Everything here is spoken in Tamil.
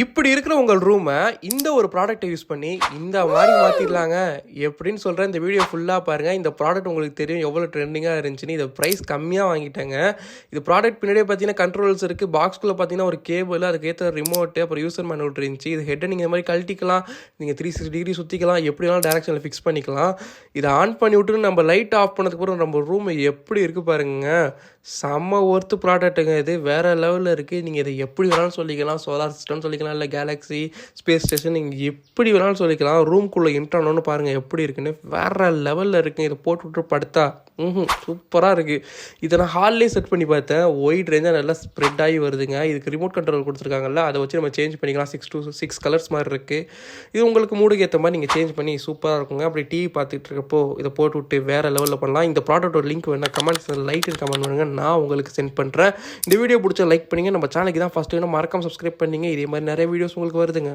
இப்படி இருக்கிற உங்கள் ரூமை இந்த ஒரு ப்ராடக்ட்டை யூஸ் பண்ணி இந்த மாதிரி மாற்றிடலாங்க எப்படின்னு சொல்கிறேன் இந்த வீடியோ ஃபுல்லாக பாருங்கள் இந்த ப்ராடக்ட் உங்களுக்கு தெரியும் எவ்வளோ ட்ரெண்டிங்காக இருந்துச்சுன்னு. இதை ப்ரைஸ் கம்மியாக வாங்கிட்டாங்க. இது ப்ராடக்ட் பின்னாடியே பார்த்தீங்கன்னா கண்ட்ரோல்ஸ் இருக்குது பாக்ஸ்குள்ளே பார்த்தீங்கன்னா ஒரு கேபிள் அதுக்கேற்ற ரிமோட்டு அப்புறம் யூசர் மேனுவல் இருந்துச்சு. இது ஹெட்டை நீங்கள் இந்த மாதிரி கழட்டிக்கலாம். நீங்கள் த்ரீ சிக்ஸ் டிகிரி சுற்றிக்கலாம் எப்படி வேணாலும் டேரக்ஷனில் ஃபிக்ஸ் பண்ணிக்கலாம். இதை ஆன் பண்ணி விட்டு நம்ம லைட் ஆஃப் பண்ணதுக்கப்புறம் நம்ம ரூம் எப்படி இருக்குது பாருங்க. செம்ம ஒர்த்து ப்ராடக்ட்டுங்க இது. வேறு லெவலில் இருக்குது நீங்கள் இதை எப்படி வேணாலும் சொல்லிக்கலாம். சோலார் சிஸ்டம்னு சொல்லிக்கலாம். இல்லை கேலக்ஸி ஸ்பேஸ் ஸ்டேஷன் நீங்கள் எப்படி வேணாலும் சொல்லிக்கலாம். ரூம்குள்ளே இன்டர்னோன்னு பாருங்கள் எப்படி இருக்குன்னு. வேறு லெவலில் இருக்குது இதை போட்டு விட்டு படுத்தா. ம் சூப்பராக இருக்குது இதை நான் ஹால்லேயே செட் பண்ணி பார்த்தேன். ஒயிட் ரேஞ்சாக நல்லா ஸ்ப்ரெட் ஆகி வருதுங்க. இதுக்கு ரிமோட் கண்ட்ரோல் கொடுத்துருக்காங்கல்ல அதை வச்சு நம்ம சேஞ்ச் பண்ணிக்கலாம். சிக்ஸ் டூ சிக்ஸ் கலர்ஸ் மாதிரி இருக்குது இது உங்களுக்கு மூடுக்கு ஏற்ற மாதிரி நீங்கள் சேஞ்ச் பண்ணி சூப்பராக இருக்குங்க. அப்படி டிவி பார்த்துட்டு இருக்கப்போ இதை போட்டு விட்டு வேறு லெவலில் பண்ணலாம். இந்த ப்ராடக்ட்டோட லிங்க் வேணால் கமெண்ட்ஸ் லைட் அண்ட் கமெண்ட் பண்ணுங்கள் நான் உங்களுக்கு சென்ட் பண்ணுறேன் இந்த வீடியோ பிடிச்சா லைக் பண்ணுங்கள் நம்ம சேனலுக்கு தான் ஃபஸ்ட்டு வேணும். மறக்காம சப்ஸ்கிரைப் பண்ணீங்க. இதே மாதிரி நிறைய வீடியோஸ் உங்களுக்கு வருதுங்க.